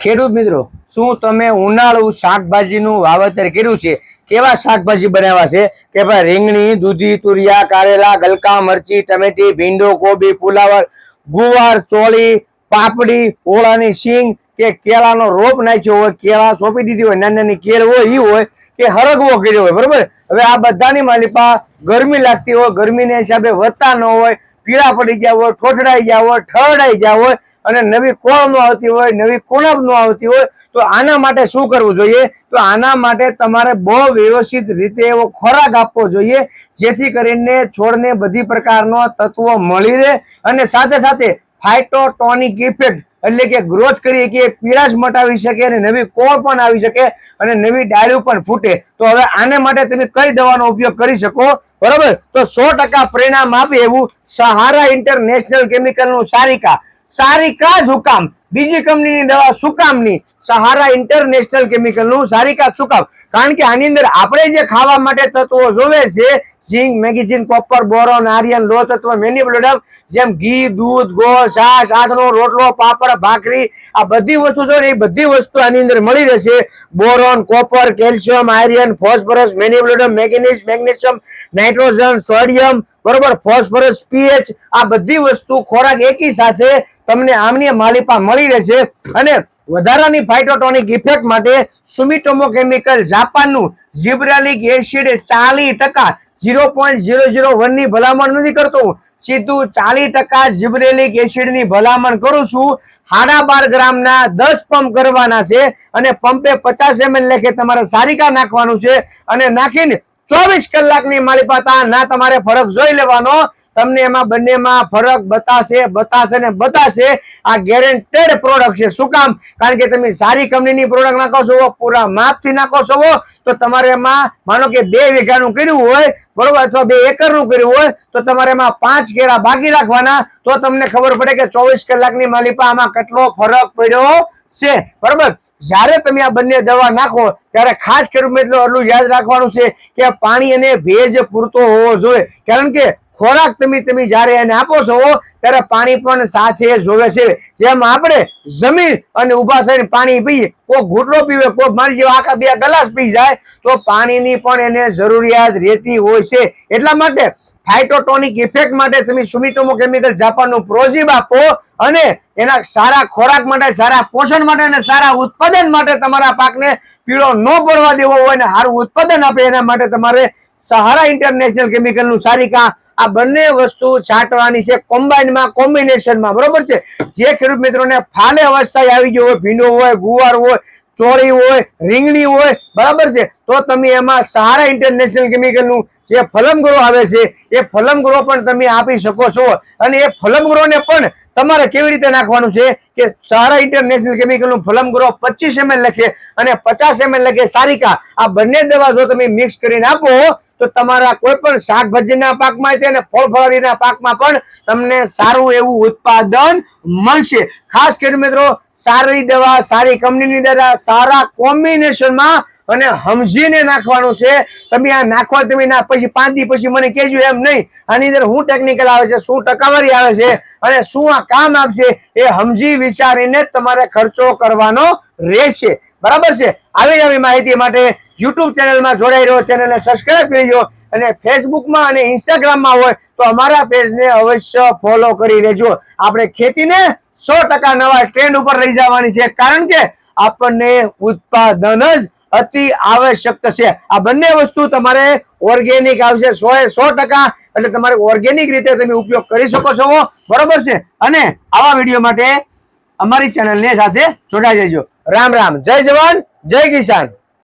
ખેડૂત મિત્રો, શું તમે ઉનાળુ શાકભાજીનું વાવેતર કર્યું છે? કેવા શાકભાજી બનાવ્યા છે? કે ભાઈ રીંગણી, દૂધી, તુરિયા, કારેલા, ગલકા, મરચી, ટમેટી, ભીંડો, કોબી ફુલાવર ગુવાર, ચોળી, પાપડી, ઓળાની શીંગ કે કેળાનો રોપ નાખ્યો હોય, કેળા સોંપી દીધી હોય, નાની નાની કેળ હોય એ હોય કે હરગવો કર્યો હોય, બરોબર? હવે આ બધાની માલિપા ગરમી લાગતી હોય, ગરમીને હિસાબે વધતા ન હોય પીળા પડી ગયા હોય, ઠોઠડાઈ ગયા હોય, ઠરડાઈ ગયા હોય અને નવી કોળ નો આવતી હોય, નવી કોણબ નો આવતી હોય, તો આના માટે શું કરવું જોઈએ? તો આના માટે તમારે બહુ વ્યવસ્થિત રીતે એવો ખોરાક આપવો જોઈએ, જેથી કરીને છોડને બધી પ્રકારનો તત્વો મળી રહે અને સાથે સાથે ફાઇટોટોનિક ઇફેક્ટ એટલે કે ગ્રોથ કરી કે પીળાશ મટાવી શકે અને નવી કોળ પણ આવી શકે અને નવી ડાળીઓ પણ ફૂટે. તો હવે આને માટે તમે કઈ દવાનો ઉપયોગ કરી શકો? બરોબર? તો સો પરિણામ આપે એવું સહારા ઇન્ટરનેશનલ કેમિકલનું સારિકા. સારિકા હુકામ. બીજી કંપનીની દવા સુકામની સહારા ઇન્ટરનેશનલ કેમિકલનું સારિકા સુકામ. કારણ કે આની અંદર આપણે જે ખાવા માટે તત્વો જોવે છે zinc magazine copper boron iron લો તત્વ મેનિબ્લોડમ જેમ ઘી, દૂધ, ગોળ, છાશ, આથનો, રોટલો, પાપડ, ભાખરી, આ બધી વસ્તુ જો એ બધી વસ્તુ આની અંદર મળી રહેશે. Boron, copper, calcium, iron, phosphorus મેન્યુબ્લોડમ મેગ્નેશ મેગ્નેશિયમ નાઇટ્રોજન સોડિયમ બરોબર, ફોસ્ફરસ પીએચ આ બધી વસ્તુ ખોરાક એકી સાથે તમને આમની માલિપા મળી રહેશે. અને વધારાની ફાઇટોટોનિક ઇફેક્ટ માટે સુમિટોમો કેમિકલ જાપાનનું જીબ્રાલિક એસિડ ચાલીસ ટકા ઝીરો પોઈન્ટ ઝીરો ઝીરો વનની ભલામણ નથી કરતો. સીધું ચાલીસ ટકા જીબ્રેલિક એસિડની ભલામણ કરું છું. સાડા બાર ગ્રામના દસ પંપ કરવાના છે અને પંપે પચાસ એમએલ લેખે તમારે સારિકા નાખવાનું છે અને નાખીને ચોવીસ કલાકની મારી પાસે ના તમારે ફરક જોઈ લેવાનો. તમને એમાં બંનેમાં ફરક બતાશે બતાશે ને બતાશે. આ ગેરેન્ટેડ પ્રોડક્ટ છે. શું કામ? કારણ કે તમે સારી કંપનીની પ્રોડક્ટ નાખો છો, પૂરા માપથી નાખો છો, તો તમારે એમાં માનો કે બે વીઘાનું કર્યું હોય, બરોબર, અથવા બે એકરનું કર્યું હોય, તો તમારે એમાં પાંચ કેરા બાકી રાખવાના. તો તમને ખબર પડે કે ચોવીસ કલાકની માલિપા આમાં કેટલો ફરક પડ્યો છે. બરોબર? જ્યારે તમે આ બંને દવા નાખો, ત્યારે ખાસ ખેડૂત મિત્રો એટલું યાદ રાખવાનું છે કે પાણી અને ભેજ પૂરતો હોવો જોઈએ. કારણ કે ખોરાક તમે તમે જ્યારે એને આપો છો, ત્યારે પાણી પણ સાથે જોવે છે. જેમ આપણે જમીન અને ઊભા થઈને પાણી પીએ, કોઈ ઘૂંટડો પીવે, કોઈ મારી જેવા આખા બે ગ્લાસ પી જાય, તો પાણીની પણ એને જરૂરિયાત રહેતી હોય છે. એટલા માટે ફાઇટોટોનિક ઇફેક્ટ માટે તમે સુમિટોમો કેમિકલ જાપાનનું પ્રોઝિબ આપો અને એના સારા ખોરાક માટે, સારા પોષણ માટે અને સારા ઉત્પાદન માટે તમારા પાકને પીળો ન પડવા દેવો હોય અને સારું ઉત્પાદન આપે એના માટે તમારે સહારા ઇન્ટરનેશનલ કેમિકલનું સારિકા આ બંને વસ્તુ છાંટવાની છે, કોમ્બાઇનમાં, કોમ્બિનેશનમાં. બરોબર છે? જે ખેડૂત મિત્રોને ફાલે અવસ્થાએ આવી ગયો હોય, ભીંડો હોય, ગુવાર હોય, ચોળી હોય, રીંગણી હોય, બરાબર છે? તો તમે એમાં સહારા ઇન્ટરનેશનલ કેમિકલનું જે ફલમગ્રો આવે છે, એ ફલમગ્રો પણ તમે આપી શકો છો. અને એ ફલમગ્રોને પણ તમારે કેવી રીતે નાખવાનું છે કે સારા ઇન્ટરનેશનલ કેમિકલનું ફલમગ્રો પચીસ એમએલ લખે અને પચાસ એમએલ લખે સારિકા. આ બંને દવા જો તમે મિક્સ કરીને આપો, તો તમારા કોઈ પણ શાકભાજીના પાકમાં છે અને ફળ ફળાદીના પાકમાં પણ તમને સારું એવું ઉત્પાદન મળશે. ખાસ કરીને મિત્રો, સારી દવા, સારી કંપનીની દવા, સારા કોમ્બિનેશનમાં અને સમજીને નાખવાનું છે. તમે આ નાખવા તમે ના, પછી પાંચ દી પછી મને કહેજો એમ નહીં. આની અંદર શું ટેકનિકલ આવે છે, શું ટકાવારી આવે છે અને શું આ કામ આપશે એ સમજી વિચારીને તમારે ખર્ચો કરવાનો રહેશે. બરાબર છે? આવી નવી માહિતી માટે યુટ્યુબ ચેનલમાં જોડાઈ રહ્યો ચેનલને સબસ્ક્રાઇબ કરી લો અને ફેસબુકમાં અને ઇન્સ્ટાગ્રામમાં હોય તો અમારા પેજને અવશ્ય ફોલો કરી લેજો આપણે ખેતીને સો ટકા નવા ટ્રેન્ડ ઉપર લઈ જવાની છે. કારણ કે આપણને ઉત્પાદન જ અતિ આવશ્યક છે. આ બંને વસ્તુ તમારે ઓર્ગેનિક આવશે સો એ સો ટકા, એટલે તમારે ઓર્ગેનિક રીતે તમે ઉપયોગ કરી શકો છો. બરોબર છે? અને આવા વીડિયો માટે અમારી ચેનલને સાથે જોડાઈ જજો. રામ રામ. જય જવાન, જય કિસાન.